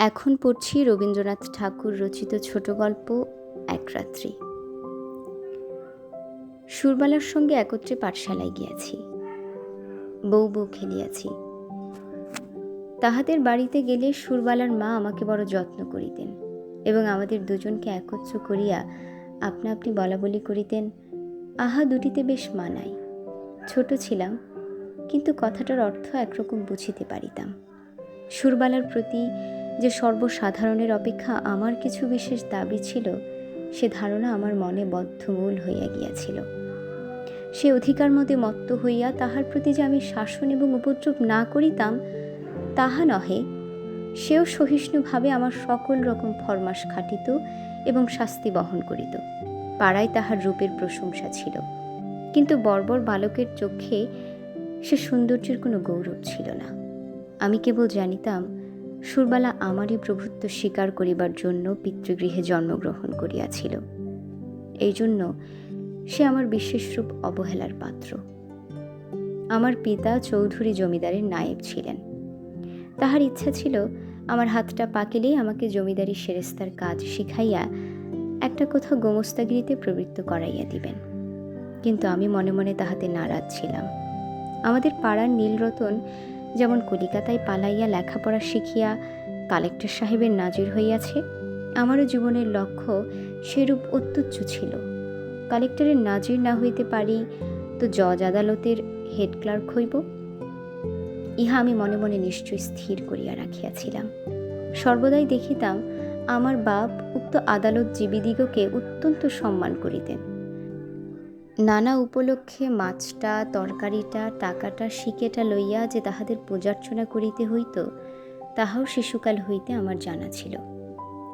এখন পড়ছি রবীন্দ্রনাথ ঠাকুর রচিত ছোট গল্প, এক রাত্রি। সুরবালার সঙ্গে একত্রে পাঠশালায় গিয়াছি। বউ বউ খেলিয়াছি। তাহাদের বাড়িতে গেলে সুরবালার মা আমাকে বড় যত্ন করিতেন এবং আমাদের দুজনকে একত্র করিয়া আপনা আপনি বলা বলি করিতেন, আহা, দুটিতে বেশ মানাই। ছোট ছিলাম, কিন্তু কথাটার অর্থ একরকম বুঝিতে পারিতাম। সুরবালার প্রতি যে সর্বসাধারণের অপেক্ষা আমার কিছু বিশেষ দাবি ছিল, সে ধারণা আমার মনে বদ্ধমূল হইয়া গিয়াছিল। সে অধিকার মধ্যে মত্ত হইয়া তাহার প্রতি যে আমি শাসন এবং উপদ্রব না করিতাম, তাহা নহে, সেও সহিষ্ণুভাবে আমার সকল রকম ফরমাস খাটিত এবং শাস্তি বহন করিত। পাড়ায় তাহার রূপের প্রশংসা ছিল, কিন্তু বর্বর বালকের চোখে সে সৌন্দর্যের কোনো গৌরব ছিল না। আমি কেবল জানিতাম সুরবালা আমারই প্রভুত্ব স্বীকার করিবার জন্য পিতৃগৃহে জন্মগ্রহণ করিয়াছিল। এই জন্য সে আমার বিশেষরূপ অবহেলার পাত্র। আমার পিতা চৌধুরী জমিদারের নায়েব ছিলেন। তাহার ইচ্ছা ছিল আমার হাতটা পাকিলেই আমাকে জমিদারি সেরেস্তার কাজ শিখাইয়া একটা কোথাও গোমস্তাগিরিতে প্রবৃত্ত করাইয়া দিবেন। কিন্তু আমি মনে মনে তাহাতে নারাজ ছিলাম। আমাদের পাড়ার নীলরতন যেমন কলিকাতায় পালাইয়া লেখাপড়া শিখিয়া কালেক্টর সাহেবের নাজির হইয়াছে, আমারও জীবনের লক্ষ্য সেরূপ অত্যুচ্চ ছিল। কালেক্টরের নাজির না হইতে পারি তো জজ আদালতের হেড ক্লার্ক হইব। ইহা আমি মনে মনে নিশ্চয় স্থির করিয়া রাখিয়াছিলাম। সর্বদাই দেখিতাম আমার বাপ উক্ত আদালত জীবীদিগকে অত্যন্ত সম্মান করিতেন। নানা উপলক্ষে মাছটা, তরকারিটা, টাকাটা, শিকেটা লইয়া যে তাহাদের পূজার্চনা করিতে হইত, তাহাও শিশুকাল হইতে আমার জানা ছিল।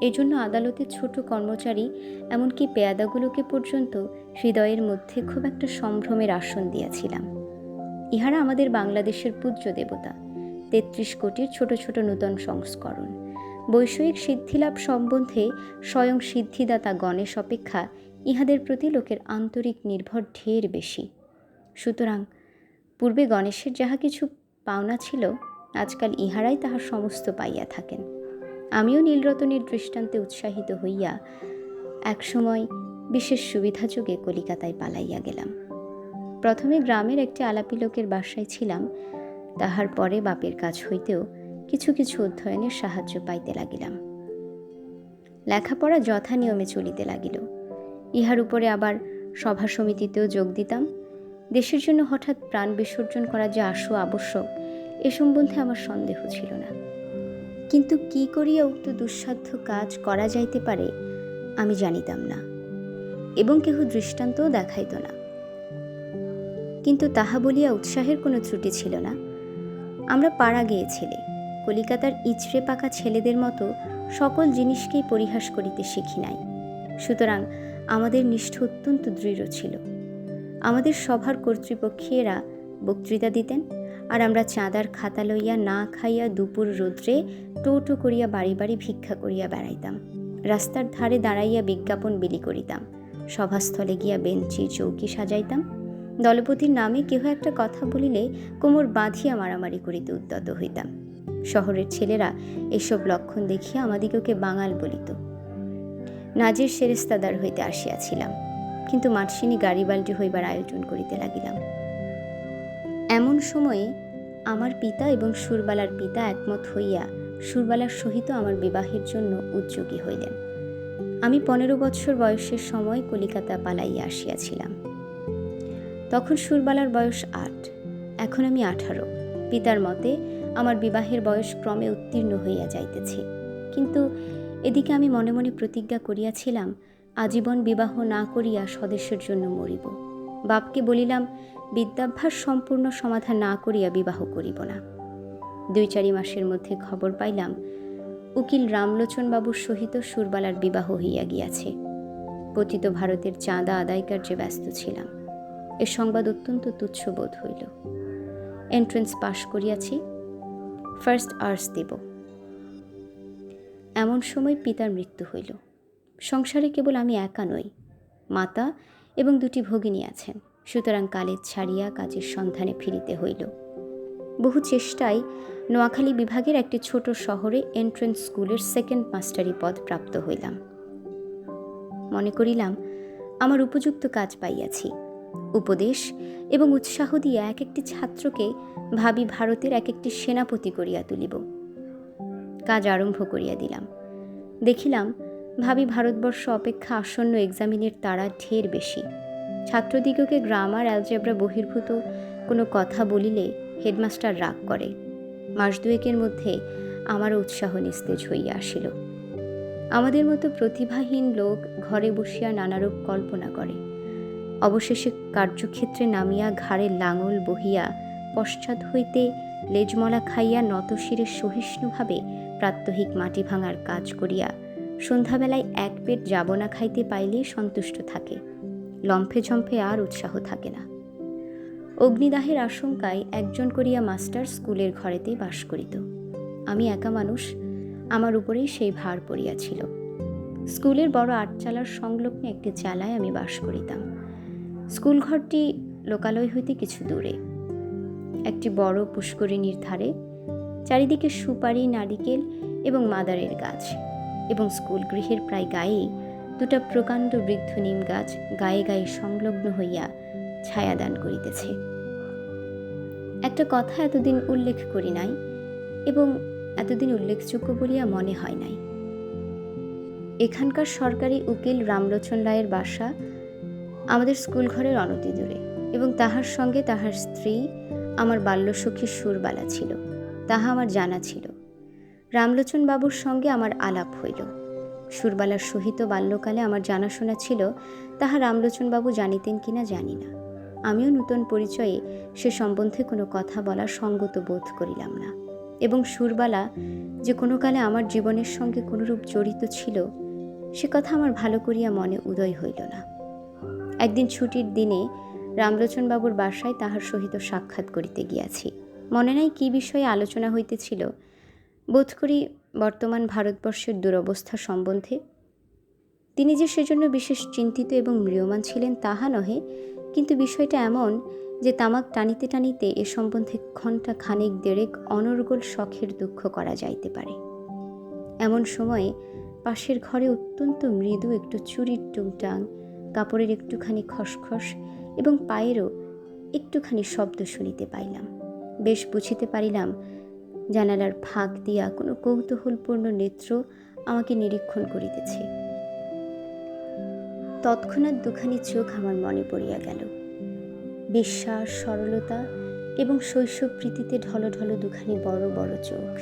এজন্য আদালতের ছোট কর্মচারী, এমনকি পেয়াদাগুলোকে পর্যন্ত হৃদয়ের মধ্যে খুব একটা সম্ভ্রমের আসন দিয়াছিলাম। ইহারা আমাদের বাংলাদেশের পূজ্য দেবতা। তেত্রিশ কোটির ছোট ছোট নূতন সংস্করণ। বৈষয়িক সিদ্ধিলাভ সম্বন্ধে স্বয়ং সিদ্ধিদাতা গণেশ অপেক্ষা ইহাদের প্রতি লোকের আন্তরিক নির্ভর ঢের বেশি। সুতরাং, পূর্বে গণেশের যাহা কিছু পাওনা ছিল, আজকাল ইহারাই তাহার সমস্ত পাইয়া থাকেন। আমিও নীলরতনের দৃষ্টান্তে উৎসাহিত হইয়া একসময় বিশেষ সুবিধাযোগে কলিকাতায় পালাইয়া গেলাম। প্রথমে গ্রামের একটি আলাপি লোকের বাসায় ছিলাম, তাহার পরে বাপের কাছ হইতেও কিছু কিছু অধ্যয়নের সাহায্য পাইতে লাগিলাম। লেখাপড়া যথা নিয়মে চলিতে লাগিল। ইহার উপরে আবার সভা সমিতিতেও যোগ দিতাম। দেশের জন্য হঠাৎ প্রাণ বিসর্জন করা যে আশু আবশ্যক, এ সম্বন্ধে আমার সন্দেহ ছিল না। কিন্তু কি করিয়া উক্ত দুঃসাধ্য কাজ করা যাইতে পারে, আমি জানিতাম না, এবং কেহ দৃষ্টান্তও দেখাইত না। কিন্তু তাহা বলিয়া উৎসাহের কোনো ত্রুটি ছিল না। আমরা পাড়া গিয়ে ছেলে কলিকাতার ইচড়ে পাকা ছেলেদের মতো সকল জিনিসকেই পরিহাস করিতে শিখি নাই। সুতরাং আমাদের নিষ্ঠ অত্যন্ত দৃঢ় ছিল। আমাদের সভার কর্তৃপক্ষীয়রা বক্তৃতা দিতেন আর আমরা চাঁদার খাতা লইয়া না খাইয়া দুপুর রৌদ্রে টোটো করিয়া বাড়ি বাড়ি ভিক্ষা করিয়া বেড়াইতাম। রাস্তার ধারে দাঁড়াইয়া বিজ্ঞাপন বিলি করিতাম। সভাস্থলে গিয়া বেঞ্চি চৌকি সাজাইতাম। দলপতির নামে কেহ একটা কথা বলিলে কোমর বাঁধিয়া মারামারি করিতে উদ্যত হইতাম। শহরের ছেলেরা এসব লক্ষণ দেখিয়া আমাদিগকে বাঙাল বলিত। নাজের সেরেস্তাদার হইতে আসিয়াছিলাম, কিন্তু মাটসিনী গাড়ি বাল্টি হইবার আয়োজন করিতে লাগিলাম। এমন সময়ে আমার পিতা এবং সুরবালার পিতা একমত হইয়া সুরবালার সহিত আমার বিবাহের জন্য উদ্যোগী হইলেন। আমি পনেরো বৎসর বয়সের সময় কলিকাতা পালাইয়া আসিয়াছিলাম। তখন সুরবালার বয়স আট, এখন আমি আঠারো। পিতার মতে আমার বিবাহের বয়স ক্রমে উত্তীর্ণ হইয়া যাইতেছে। কিন্তু এদিকে আমি মনে মনে প্রতিজ্ঞা করিয়াছিলাম, আজীবন বিবাহ না করিয়া স্বদেশের জন্য মরিব। বাপকে বলিলাম, বিদ্যাভ্যাস সম্পূর্ণ সমাধান না করিয়া বিবাহ করিব না। দুই চারি মাসের মধ্যে খবর পাইলাম, উকিল রামলোচন বাবুর সহিত সুরবালার বিবাহ হইয়া গিয়াছে। পতিত ভারতের চাঁদা আদায় কার্যে ব্যস্ত ছিলাম। এ সংবাদ অত্যন্ত তুচ্ছ বোধ হইল। এন্ট্রেন্স পাশ করিয়াছি। ফার্স্ট আর্টস দেব। এমন সময় পিতার মৃত্যু হইল। সংসারে কেবল আমি একা নই, মাতা এবং দুটি ভগিনী আছেন। সুতরাং কালেজ ছাড়িয়া কাজের সন্ধানে ফিরিতে হইল। বহু চেষ্টায় নোয়াখালী বিভাগের একটি ছোট শহরে এন্ট্রেন্স স্কুলের সেকেন্ড মাস্টারি পদ প্রাপ্ত হইলাম। মনে করিলাম, আমার উপযুক্ত কাজ পাইয়াছি। উপদেশ এবং উৎসাহ দিয়ে এক একটি ছাত্রকে ভাবি ভারতের এক একটি সেনাপতি করিয়া তুলিব। কাজ আরম্ভ করিয়া দিলাম। দেখিলাম, ভাবি ভারতবর্ষ অপেক্ষা আসন্ন এক্সামিনের তারা ঢের বেশি। ছাত্রদিগকে গ্রামার অ্যালজেব্রা বহির্ভূত কোনো কথা বলিলে হেডমাস্টার রাগ করে। মাস দুয়েকের মধ্যে আমার উৎসাহ নিস্তেজ হইয়া আসিল। আমাদের মতো প্রতিভাহীন লোক ঘরে বসিয়া নানারূপ কল্পনা করে। অবশেষে কার্যক্ষেত্রে নামিয়া ঘাড়ে লাঙল বহিয়া পশ্চাৎ হইতে লেজমলা খাইয়া নতশিরে সহিষ্ণুভাবে প্রাত্যহিক মাটি ভাঙার কাজ করিয়া সন্ধ্যাবেলায় এক পেট যাবনা খাইতে পাইলেই সন্তুষ্ট থাকে। লম্ফে ঝম্ফে আর উৎসাহ থাকে না। অগ্নিদাহের আশঙ্কায় একজন করিয়া মাস্টার স্কুলের ঘরেতেই বাস করিত। আমি একা মানুষ, আমার উপরেই সেই ভার পড়িয়াছিল। স্কুলের বড় আটচালার সংলগ্নে একটি চালায় আমি বাস করিতাম। স্কুল ঘরটি লোকালয় হইতে কিছু দূরে। একটি বড় পুষ্করিণীর ধারে চারিদিকে সুপারি, নারিকেল এবং মাদারের গাছ এবং স্কুল গৃহের প্রায় গায়েই দুটা প্রকাণ্ড বৃদ্ধ নিম গাছ গায়ে গায়ে সংলগ্ন হইয়া ছায়াদান করিতেছে। একটা কথা এতদিন উল্লেখ করি নাই এবং এতদিন উল্লেখযোগ্য বলিয়া মনে হয় নাই। এখানকার সরকারি উকিল রামলোচন রায়ের বাসা আমাদের স্কুল ঘরের অনতি দূরে এবং তাহার সঙ্গে তাহার স্ত্রী, আমার বাল্যসখী সুরবালা ছিল। তাহা আমার জানা ছিল। রামলোচনবাবুর সঙ্গে আমার আলাপ হইল। সুরবালার সহিত বাল্যকালে আমার জানাশোনা ছিল, তাহা রামলোচন বাবু জানিতেন কিনা জানি না। আমিও নূতন পরিচয়ে সে সম্বন্ধে কোনো কথা বলার সঙ্গত বোধ করিলাম না। এবং সুরবালা যে কোনো কালে আমার জীবনের সঙ্গে কোনোরূপ জড়িত ছিল, সে কথা আমার ভালো করিয়া মনে উদয় হইল না। একদিন ছুটির দিনে রামলোচনবাবুর বাসায় তাহার সহিত সাক্ষাৎ করিতে গিয়াছি। মনে নাই কী বিষয়ে আলোচনা হইতেছিল। বোধ করি বর্তমান ভারতবর্ষের দুরবস্থা সম্বন্ধে। তিনি যে সেজন্য বিশেষ চিন্তিত এবং ম্রিয়মান ছিলেন তাহা নহে, কিন্তু বিষয়টা এমন যে তামাক টানিতে টানিতে এ সম্বন্ধে ঘণ্টা খানেক দেড়েক অনর্গল শখের দুঃখ করা যাইতে পারে। এমন সময়ে পাশের ঘরে অত্যন্ত মৃদু একটু চুরির টুংটাং, কাপড়ের একটুখানি খসখস এবং পায়েরও একটুখানি শব্দ শুনিতে পাইলাম। বেশ বুঝিতে পারিলাম। জানালার ফাঁক দিয়া কোনো কৌতূহলপূর্ণ নেত্র আমাকে নিরীক্ষণ করিতেছে। তৎক্ষণাৎ দুখানি চোখ আমার মনে পড়িয়া গেল। বিশ্বাস, সরলতা এবং শৈশব প্রীতিতে ঢলো ঢলো দুখানি বড় বড় চোখ।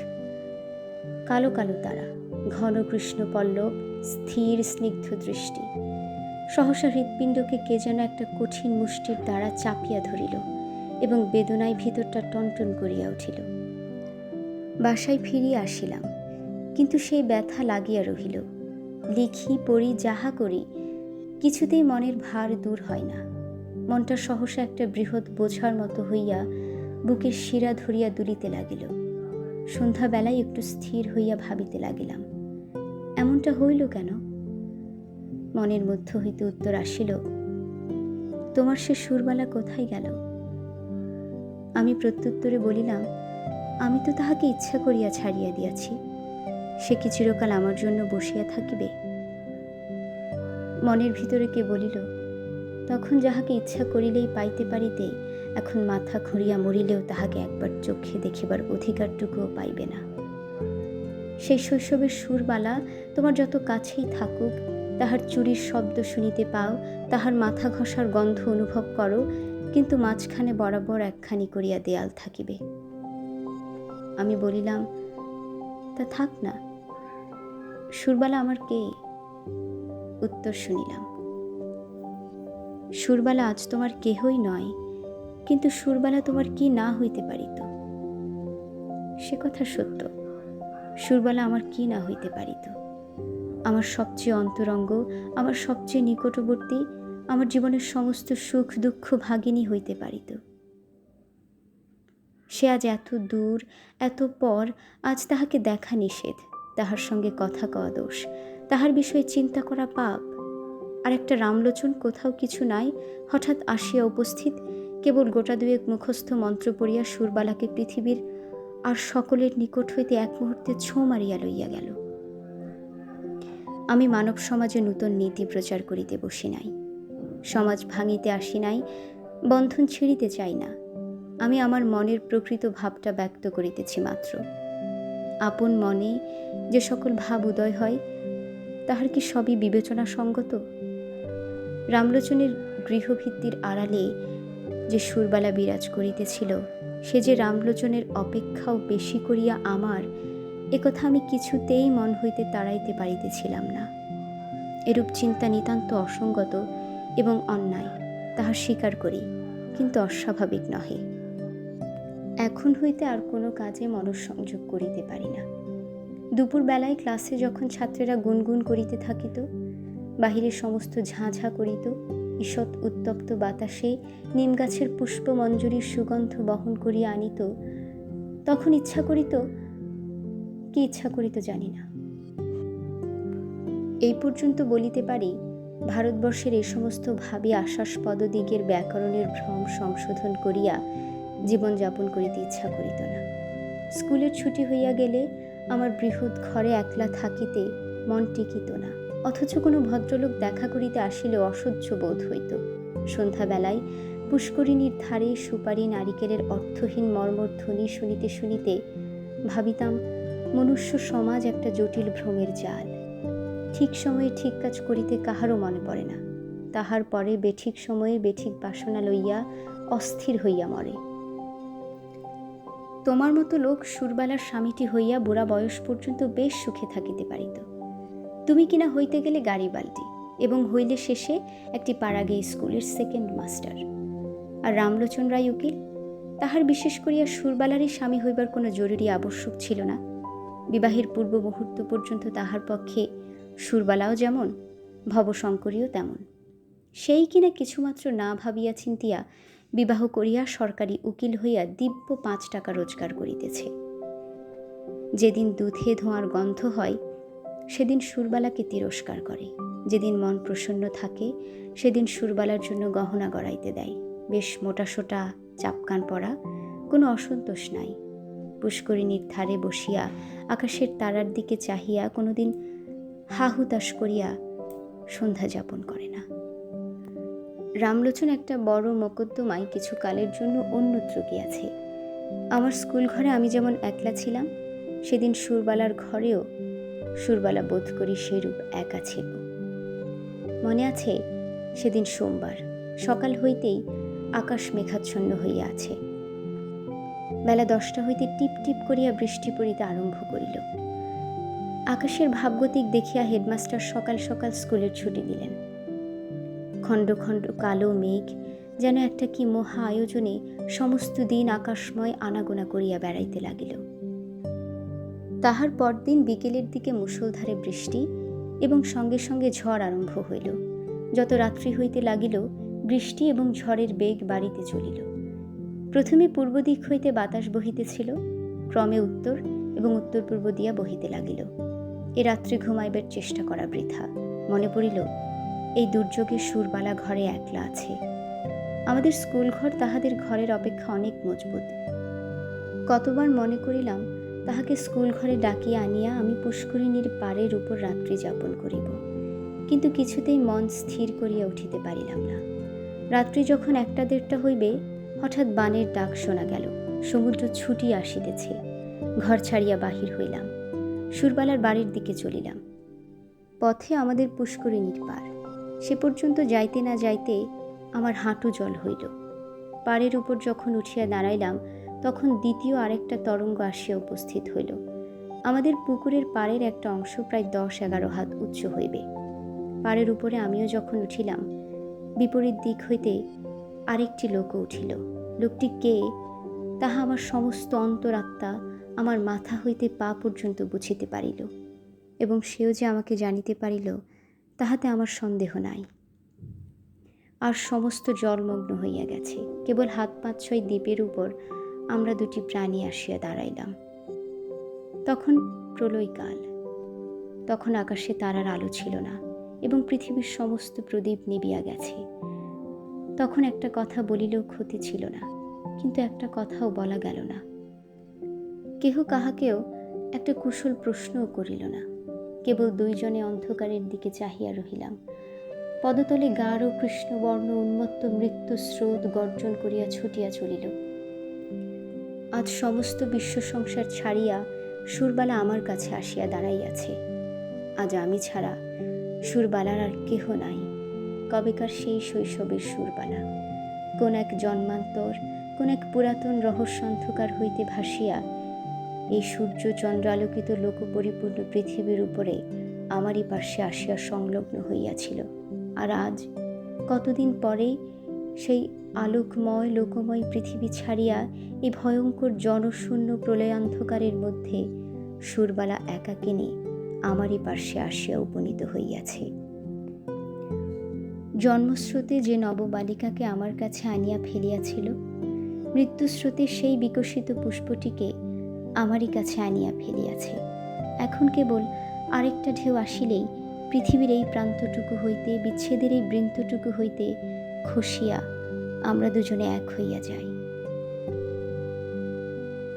কালো কালো তারা, ঘন কৃষ্ণ পল্লব, স্থির স্নিগ্ধ দৃষ্টি। সহসা হৃৎপিণ্ডকে কে যেন একটা কঠিন মুষ্টির দ্বারা চাপিয়া ধরিল। এবং বেদনায় ভিতরটা টনটন করিয়া উঠিল। বাসায় ফিরিয়া আসিলাম, কিন্তু সেই ব্যথা লাগিয়া রহিল। লিখি, পড়ি, যাহা করি, কিছুতেই মনের ভার দূর হয় না। মনটা সহসা একটা বৃহৎ বোঝার মতো হইয়া বুকের শিরা ধরিয়া দুলিতে লাগিল। সন্ধ্যাবেলায় একটু স্থির হইয়া ভাবিতে লাগিলাম, এমনটা হইল কেন? মনের মধ্য হইতে উত্তর আসিল, তোমার সে সুরবালা কোথায় গেল? আমি প্রত্যুত্তরে বলিলাম, আমি তো তাহাকে ইচ্ছা করিয়া ছাড়িয়া দিয়াছি। সে কি চিরকাল আমার জন্য বসিয়া থাকিবে? মনের ভিতরে কে বলিল, তখন যাহাকে ইচ্ছা করিলেই পাইতে পারিতে, এখন মাথা ঘুরিয়া মরিলেও তাহাকে একবার চোখে দেখিবার অধিকারটুকুও পাইবে না। সেই শৈশবের সুরবালা তোমার যত কাছেই থাকুক, তাহার চুরির শব্দ শুনিতে পাও, তাহার মাথা ঘষার গন্ধ অনুভব করো কিন্তু মাঝখানে বরাবর একখানি করিয়া দেয়াল থাকিবে। আমি বলিলাম, তা থাক না। সুরবালা আমার কে? উত্তর শুনিলাম, সুরবালা আজ তোমার কেহই নয়, কিন্তু সুরবালা তোমার কি না হইতে পারিত? সে কথা সত্য, সুরবালা আমার কি না হইতে পারিত? আমার সবচেয়ে অন্তরঙ্গ, আমার সবচেয়ে নিকটবর্তী আমার জীবনের সমস্ত সুখ, দুঃখ ভাগিনী হইতে পারিত। সে আজ এত দূর, এত পর, আজ তাহাকে দেখা নিষেধ। তাহার সঙ্গে কথা কওয়া দোষ। তাহার বিষয়ে চিন্তা করা পাপ। আর একটা রামলোচন কোথাও কিছু নাই, হঠাৎ আসিয়া উপস্থিত। কেবল গোটা দুয়েক মুখস্থ মন্ত্র পড়িয়া সুরবালাকে পৃথিবীর আর সকলের নিকট হইতে এক মুহূর্তে ছো মারিয়া লইয়া গেল। আমি মানব সমাজে নূতন নীতি প্রচার করিতে বসি নাই। সমাজ ভাঙিতে আসি নাই, বন্ধন ছিঁড়িতে চাই না। আমি আমার মনের প্রকৃত ভাবটা ব্যক্ত করিতেছি মাত্র। আপন মনে যে সকল ভাব উদয় হয়, তাহার কি সবই বিবেচনা সঙ্গত রামলোচনের গৃহভিত্তির আড়ালে যে সুরবালা বিরাজ করিতেছিল, সে যে রামলোচনের অপেক্ষাও বেশি করিয়া আমার একথা আমি কিছুতেই মন হইতে তাড়াইতে পারিতেছিলাম না। এরূপ চিন্তা নিতান্ত অসঙ্গত এবং অন্যায়, তাহা স্বীকার করি, কিন্তু অস্বাভাবিক নহে। এখন হইতে আর কোনো কাজে মনঃসংযোগ করিতে পারি না। দুপুরবেলায় ক্লাসে যখন ছাত্রেরা গুনগুন করিতে থাকিত, বাহিরে সমস্ত ঝাঁঝা করিত, ঈষৎ উত্তপ্ত বাতাসে নিম গাছের পুষ্পমঞ্জুরির সুগন্ধ বহন করিয়া আনিত, তখন ইচ্ছা করিত, কি ইচ্ছা করিত জানি না। এই পর্যন্ত বলিতে পারি ভারতবর্ষের এই সমস্ত ভাবি আশ্বাসপদ দিকের ব্যাকরণের ভ্রম সংশোধন করিয়া জীবনযাপন করিতে ইচ্ছা করিত না। স্কুলের ছুটি হইয়া গেলে আমার বৃহৎ ঘরে একলা থাকিতে মন টিকিত না। অথচ কোনো ভদ্রলোক দেখা করিতে আসিলে অসহ্য বোধ হইত। সন্ধ্যাবেলায় পুষ্করিণীর ধারে সুপারি নারিকেলের অর্থহীন মর্মর ধ্বনি শুনিতে শুনিতে ভাবিতাম, মনুষ্য সমাজ একটা জটিল ভ্রমের জাল। ঠিক সময়ে ঠিক কাজ করিতে কাহারও মনে পড়ে না। তাহার পরে বেঠিক সময়ে বেঠিক বাসনা লইয়া অস্থির হইয়া মরে। তোমার মতো লোক সুরবালার স্বামীটি হইয়া বুড়া বয়স পর্যন্ত বেশ সুখে থাকিতে পারিত। তুমি কিনা হইতে গেলে গাড়ি বালটি এবং হইলে শেষে একটি পাড়াগে স্কুলের সেকেন্ড মাস্টার আর রামলোচন রায় উকিল, তাহার বিশেষ করিয়া সুরবালারই স্বামী হইবার কোনো জরুরি আবশ্যক ছিল না। বিবাহের পূর্ব মুহূর্ত পর্যন্ত তাহার পক্ষে সুরবালাও যেমন, ভবশঙ্করীও তেমন। সেই কিনা কিছুমাত্র না ভাবিয়া চিন্তিয়া বিবাহ করিয়া সরকারি উকিল হইয়া দিব্য পাঁচ টাকা রোজগার করিতেছে। যেদিন দুধে ধোঁয়ার গন্ধ হয়, সেদিন সুরবালাকে তিরস্কার করে। যেদিন মন প্রসন্ন থাকে, সেদিন সুরবালার জন্য গহনা গড়াইতে দেয়। বেশ মোটাসোটা চাপকান পরা, কোনো অসন্তোষ নাই। পুষ্করিণীর ধারে বসিয়া আকাশের তারার দিকে চাহিয়া কোনোদিন হাহুতাস করিয়া সন্ধ্যা যাপন করে না। রামলোচন একটা বড় মোকদ্দমায় কিছু কালের জন্য অন্যত্র গিয়াছে। আমার স্কুল ঘরে আমি যেমন একলা ছিলাম, সেদিন সুরবালার ঘরেও সুরবালা বোধ করি সেরূপ একা ছিল। মনে আছে, সেদিন সোমবার, সকাল হইতেই আকাশ মেঘাচ্ছন্ন হইয়া আছে। বেলা দশটা হইতে টিপ টিপ করিয়া বৃষ্টি পড়িতে আরম্ভ করিল। আকাশের ভাবগতিক দেখিয়া হেডমাস্টার সকাল সকাল স্কুলের ছুটি দিলেন। খণ্ড খণ্ড কালো মেঘ যেন একটা কি মহা আয়োজনে সমস্ত দিন আকাশময় আনাগোনা করিয়া বেড়াইতে লাগিল। তাহার পরদিন বিকেলের দিকে মুষলধারে বৃষ্টি এবং সঙ্গে সঙ্গে ঝড় আরম্ভ হইল। যত রাত্রি হইতে লাগিল, বৃষ্টি এবং ঝড়ের বেগ বাড়িতে চলিল। প্রথমে পূর্ব দিক হইতে বাতাস বহিতেছিল, ক্রমে উত্তর এবং উত্তর পূর্ব দিয়া বহিতে লাগিল। এ রাত্রি ঘুমাইবার চেষ্টা করা বৃথা। মনে পড়িল, এই দুর্যোগে সুরবালা ঘরে একলা আছে। আমাদের স্কুল ঘর তাহাদের ঘরের অপেক্ষা অনেক মজবুত। কতবার মনে করিলাম, তাহাকে স্কুল ঘরে ডাকিয়া আনিয়া আমি পুষ্করিণীর পাড়ের উপর রাত্রি যাপন করিব। কিন্তু কিছুতেই মন স্থির করিয়া উঠিতে পারিলাম না। রাত্রি যখন একটা দেড়টা হইবে, হঠাৎ বানের ডাক শোনা গেল, সমুদ্র ছুটি আসিতেছে। ঘর ছাড়িয়া বাহির হইলাম। সুরবালার বাড়ির দিকে চলিলাম। পথে আমাদের পুষ্করিণীর পার। সে পর্যন্ত যাইতে না যাইতে আমার হাঁটু জল হইল। পাড়ের উপর যখন উঠিয়া দাঁড়াইলাম, তখন দ্বিতীয় আরেকটা তরঙ্গ আসিয়া উপস্থিত হইল। আমাদের পুকুরের পাড়ের একটা অংশ প্রায় দশ এগারো হাত উচ্চ হইবে। পাড়ের উপরে আমিও যখন উঠিলাম, বিপরীত দিক হইতে আরেকটি লোকও উঠিল। লোকটি কে, তাহা আমার সমস্ত অন্তরাত্মা আমার মাথা হইতে পা পর্যন্ত বুঝিতে পারিল এবং সেও যে আমাকে জানিতে পারিল, তাহাতে আমার সন্দেহ নাই। আর সমস্ত জলমগ্ন হইয়া গেছে। কেবল হাত পাঁচ ছয় দ্বীপের উপর আমরা দুটি প্রাণী আসিয়া দাঁড়াইলাম। তখন প্রলয়কাল। তখন আকাশে তারার আলো ছিল না এবং পৃথিবীর সমস্ত প্রদীপ নিবিয়া গেছে। তখন একটা কথা বলিলেও ক্ষতি ছিল না, কিন্তু একটা কথাও বলা গেল না। কেহ কাহাকেও একটা কুশল প্রশ্নও করিল না। কেবল দুইজনে অন্ধকারের দিকে চাহিয়া রহিলাম। পদতলে গাঢ় কৃষ্ণবর্ণ উন্মত্ত মৃত্যু স্রোত গর্জন করিয়া ছুটিয়া চলিল। আজ সমস্ত বিশ্ব সংসার ছাড়িয়া সুরবালা আমার কাছে আসিয়া দাঁড়াইয়াছে। আজ আমি ছাড়া সুরবালার আর কেহ নাই। কবেকার সেই শৈশবের সুরবালা। কোন এক জন্মান্তর, কোন এক পুরাতন রহস্য অন্ধকার হইতে ভাসিয়া এই সূর্য চন্দ্র আলোকিত লোক পরিপূর্ণ পৃথিবীর উপরে আমারই পার্শ্বে আসিয়া সংলগ্ন হইয়াছিল। আর আজ কতদিন পরে সেই আলোকময়, লোকময় পৃথিবী ছাড়িয়া এই ভয়ঙ্কর জনশূন্য প্রলয়ান্ধকারের মধ্যে সুরবালা একাকিনী আমারই পার্শ্বে আসিয়া উপনীত হইয়াছে। জন্মস্রোতে যে নববালিকাকে আমার কাছে আনিয়া ফেলিয়াছিল, মৃত্যুস্রোতে সেই বিকশিত পুষ্পটিকে আমারই কাছে আনিয়া ফেলিয়াছে। এখন কেবল আরেকটা ঢেউ আসিলেই পৃথিবীর এই প্রান্তটুকু হইতে, বিচ্ছেদের এই বৃন্তটুকু হইতে খসিয়া আমরা দুজনে এক হইয়া যাই।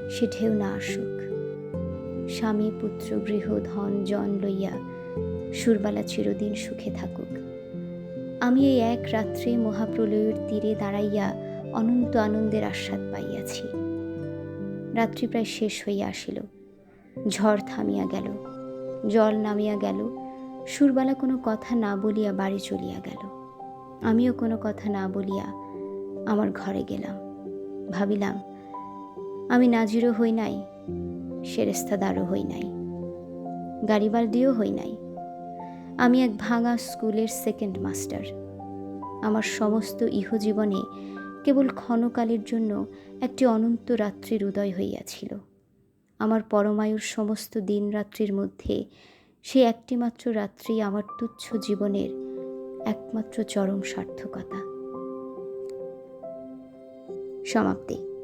সে ঢেউ না আসুক। স্বামী, পুত্র, গৃহ, ধন, জন লইয়া সুরবালা চিরদিন সুখে থাকুক। আমি এই এক রাত্রে মহাপ্রলয়ের তীরে দাঁড়াইয়া অনন্ত আনন্দের আস্বাদ পাইয়াছি। রাত্রি প্রায় শেষ হইয়া আসিল। ঝড় থামিয়া গেল, জল নামিয়া গেল, সুরবালা কোনো কথা না বলিয়া বাড়ি চলিয়া গেল। আমিও কোনো কথা না বলিয়া আমার ঘরে গেলাম। ভাবিলাম, আমি নাজিরও হই নাই, সেরেস্তাদারও হই নাই, গাড়িবালদিও হই নাই। আমি এক ভাঙা স্কুলের সেকেন্ড মাস্টার। আমার সমস্ত ইহজীবনে কেবল ক্ষণকালের জন্য একটি অনন্ত রাত্রির উদয় হইয়াছিল। আমার পরমায়ুর সমস্ত দিন রাত্রির মধ্যে সে একটিমাত্র রাত্রি আমার তুচ্ছ জীবনের একমাত্র চরম সার্থকতা। সমাপ্তি।